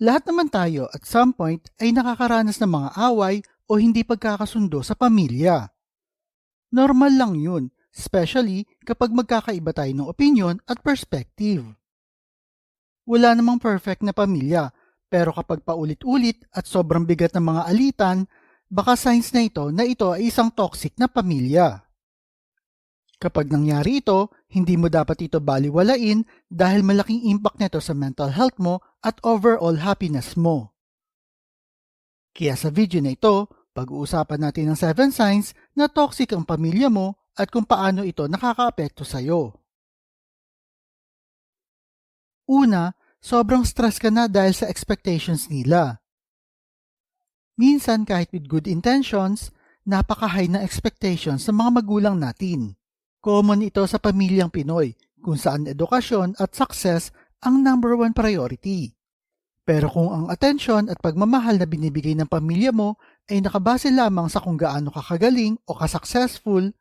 Lahat naman tayo at some point ay nakakaranas ng mga away o hindi pagkakasundo sa pamilya. Normal lang yun, especially kapag magkakaiba tayo ng opinion at perspective. Wala namang perfect na pamilya, pero kapag paulit-ulit at sobrang bigat ng mga alitan, baka signs na ito na ito ay isang toxic na pamilya. Kapag nangyari ito, hindi mo dapat ito baliwalain dahil malaking impact nito sa mental health mo at overall happiness mo. Kaya sa video na ito, pag-uusapan natin ang 7 signs na toxic ang pamilya mo at kung paano ito nakakaapekto sa iyo. Una, sobrang stress ka na dahil sa expectations nila. Minsan kahit with good intentions, napaka-high na expectations ng mga magulang natin. Common ito sa pamilyang Pinoy kung saan edukasyon at success ang number one priority. Pero kung ang atensyon at pagmamahal na binibigay ng pamilya mo ay nakabase lamang sa kung gaano ka kagaling o ka-successful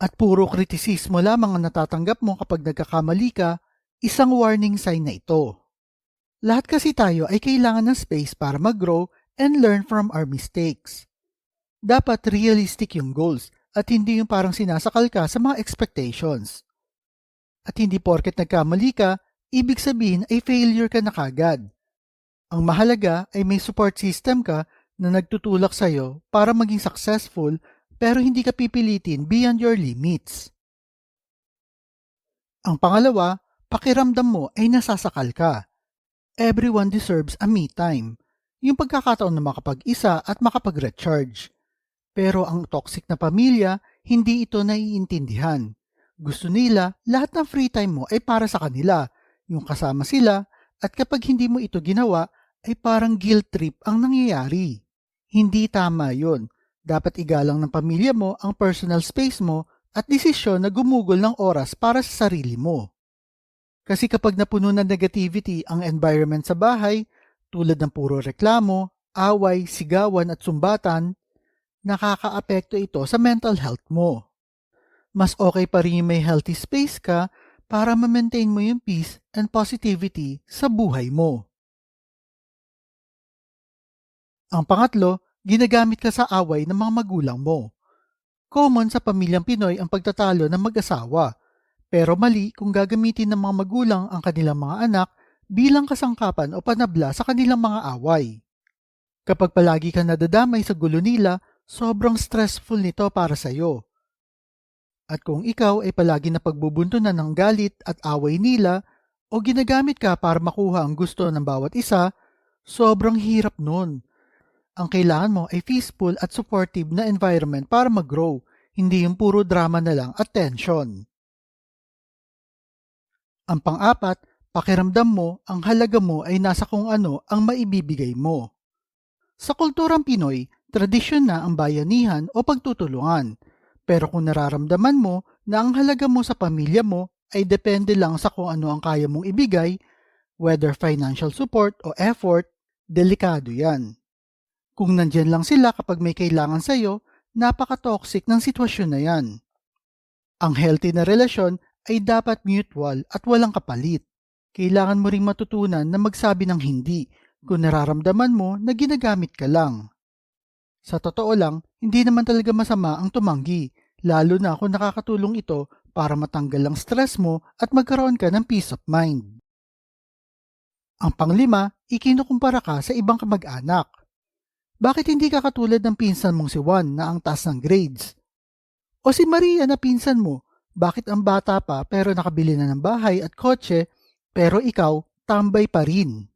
at puro kritisismo lamang ang natatanggap mo kapag nagkakamali ka, isang warning sign na ito. Lahat kasi tayo ay kailangan ng space para mag-grow and learn from our mistakes. Dapat realistic yung goals at hindi yung parang sinasakal ka sa mga expectations. At hindi porket nagkamali ka, ibig sabihin ay failure ka na kagad. Ang mahalaga ay may support system ka na nagtutulak sa'yo para maging successful pero hindi ka pipilitin beyond your limits. Ang pangalawa, pakiramdam mo ay nasasakal ka. Everyone deserves a me time. Yung pagkakataon na makapag-isa at makapag-recharge. Pero ang toxic na pamilya, hindi ito naiintindihan. Gusto nila, lahat ng free time mo ay para sa kanila, yung kasama sila, at kapag hindi mo ito ginawa, ay parang guilt trip ang nangyayari. Hindi tama yon. Dapat igalang ng pamilya mo ang personal space mo at desisyon na gumugol ng oras para sa sarili mo. Kasi kapag napuno ng negativity ang environment sa bahay, tulad ng puro reklamo, away, sigawan at sumbatan, nakakaapekto ito sa mental health mo. Mas okay pa rin may healthy space ka para ma-maintain mo yung peace and positivity sa buhay mo. Ang pangatlo, ginagamit ka sa away ng mga magulang mo. Common sa pamilyang Pinoy ang pagtatalo ng mag-asawa, pero mali kung gagamitin ng mga magulang ang kanilang mga anak bilang kasangkapan o panabla sa kanilang mga away. Kapag palagi ka nadadamay sa gulo nila, sobrang stressful nito para sa iyo. At kung ikaw ay palagi na pagbubuntunan ng galit at away nila o ginagamit ka para makuha ang gusto ng bawat isa, sobrang hirap nun. Ang kailangan mo ay peaceful at supportive na environment para mag-grow, hindi yung puro drama na lang at tension. Ang pang-apat, pakiramdam mo ang halaga mo ay nasa kung ano ang maibibigay mo. Sa kulturang Pinoy, Tradisyon na ang bayanihan o pagtutulungan. Pero kung nararamdaman mo na ang halaga mo sa pamilya mo ay depende lang sa kung ano ang kaya mong ibigay, whether financial support o effort, delikado yan. Kung nandyan lang sila kapag may kailangan sa'yo, napaka-toxic ng sitwasyon na yan. Ang healthy na relasyon ay dapat mutual at walang kapalit. Kailangan mo ring matutunan na magsabi ng hindi kung nararamdaman mo na ginagamit ka lang. Sa totoo lang, hindi naman talaga masama ang tumanggi, lalo na kung nakakatulong ito para matanggal ang stress mo at magkaroon ka ng peace of mind. Ang panglima, ikinukumpara ka sa ibang kamag-anak. Bakit hindi ka katulad ng pinsan mong si Juan na ang taas ng grades? O si Maria na pinsan mo, bakit ang bata pa pero nakabili na ng bahay at kotse pero ikaw tambay pa rin?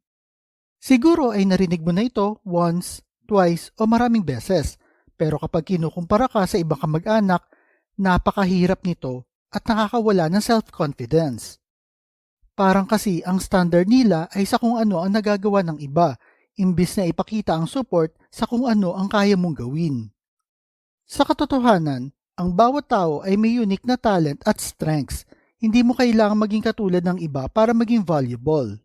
Siguro ay narinig mo na ito once twice o maraming beses. Pero kapag kinukumpara ka sa ibang kamag-anak, napakahirap nito at nakakawala ng self-confidence. Parang kasi ang standard nila ay sa kung ano ang nagagawa ng iba, imbis na ipakita ang support sa kung ano ang kaya mong gawin. Sa katotohanan, ang bawat tao ay may unique na talent at strengths. Hindi mo kailangang maging katulad ng iba para maging valuable.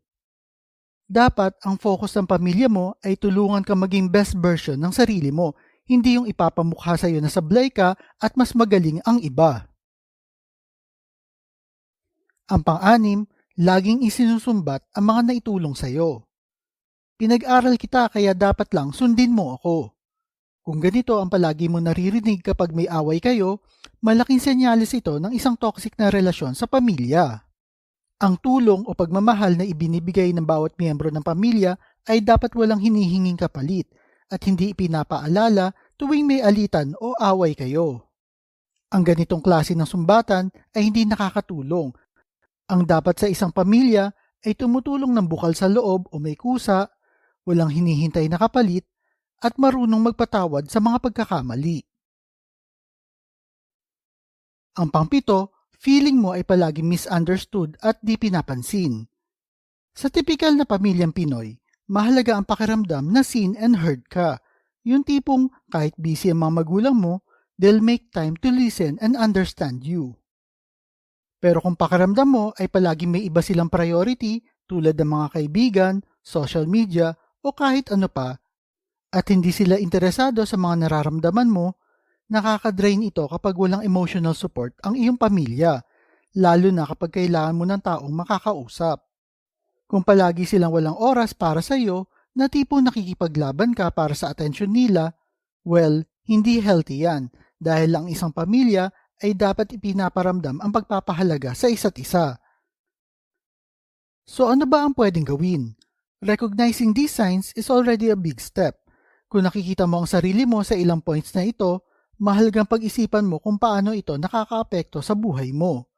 Dapat ang focus ng pamilya mo ay tulungan ka maging best version ng sarili mo, hindi yung ipapamukha sa iyo na sablay ka at mas magaling ang iba. Ang pang-anim, laging isinusumbat ang mga naitulong sa iyo. Pinag-aral kita kaya dapat lang sundin mo ako. Kung ganito ang palagi mo naririnig kapag may away kayo, malaking senyalis ito ng isang toxic na relasyon sa pamilya. Ang tulong o pagmamahal na ibinibigay ng bawat miyembro ng pamilya ay dapat walang hinihinging kapalit at hindi ipinapaalala tuwing may alitan o away kayo. Ang ganitong klase ng sumbatan ay hindi nakakatulong. Ang dapat sa isang pamilya ay tumutulong ng bukal sa loob o may kusa, walang hinihintay na kapalit, at marunong magpatawad sa mga pagkakamali. Ang pangpito, feeling mo ay palaging misunderstood at di pinapansin. Sa tipikal na pamilyang Pinoy, mahalaga ang pakiramdam na seen and heard ka. Yung tipong kahit busy ang mga magulang mo, they'll make time to listen and understand you. Pero kung pakiramdam mo ay palaging may iba silang priority tulad ng mga kaibigan, social media o kahit ano pa, at hindi sila interesado sa mga nararamdaman mo, nakaka-drain ito kapag walang emotional support ang iyong pamilya, lalo na kapag kailangan mo ng taong makakausap. Kung palagi silang walang oras para sa iyo, na tipo nakikipaglaban ka para sa atensyon nila, well, hindi healthy yan dahil ang isang pamilya ay dapat ipinaparamdam ang pagpapahalaga sa isa't isa. So ano ba ang pwedeng gawin? Recognizing these signs is already a big step. Kung nakikita mo ang sarili mo sa ilang points na ito, mahalagang pag-isipan mo kung paano ito nakakaapekto sa buhay mo.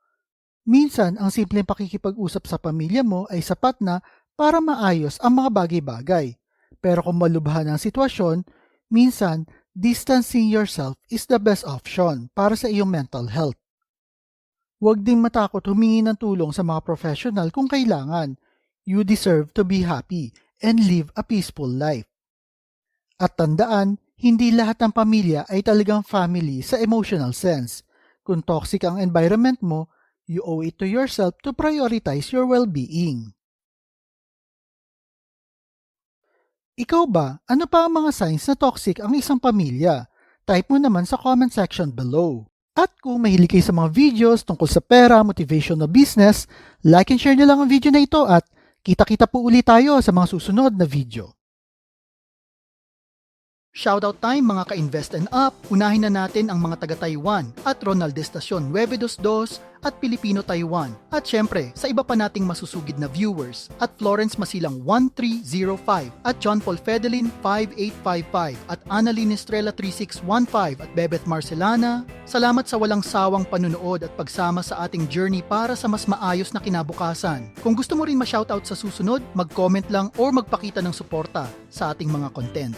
Minsan, ang simpleng pakikipag-usap sa pamilya mo ay sapat na para maayos ang mga bagay-bagay. Pero kung malubha ang sitwasyon, minsan, distancing yourself is the best option para sa iyong mental health. Huwag ding matakot humingi ng tulong sa mga professional kung kailangan. You deserve to be happy and live a peaceful life. At tandaan, hindi lahat ng pamilya ay talagang family sa emotional sense. Kung toxic ang environment mo, you owe it to yourself to prioritize your well-being. Ikaw ba, ano pa ang mga signs na toxic ang isang pamilya? Type mo naman sa comment section below. At kung mahilig kayo sa mga videos tungkol sa pera, motivation na business, like and share nyo lang ang video na ito at kita-kita po ulit tayo sa mga susunod na video. Shoutout time mga ka-invest and up. Unahin na natin ang mga taga-Taiwan at Ronald Estacion 922 at Pilipino-Taiwan. At syempre, sa iba pa nating masusugid na viewers at Florence Masilang 1305 at John Paul Fedelin 5855 at Annalyn Estrella 3615 at Bebet Marcelana. Salamat sa walang sawang panunood at pagsama sa ating journey para sa mas maayos na kinabukasan. Kung gusto mo rin ma-shoutout sa susunod, mag-comment lang or magpakita ng suporta sa ating mga content.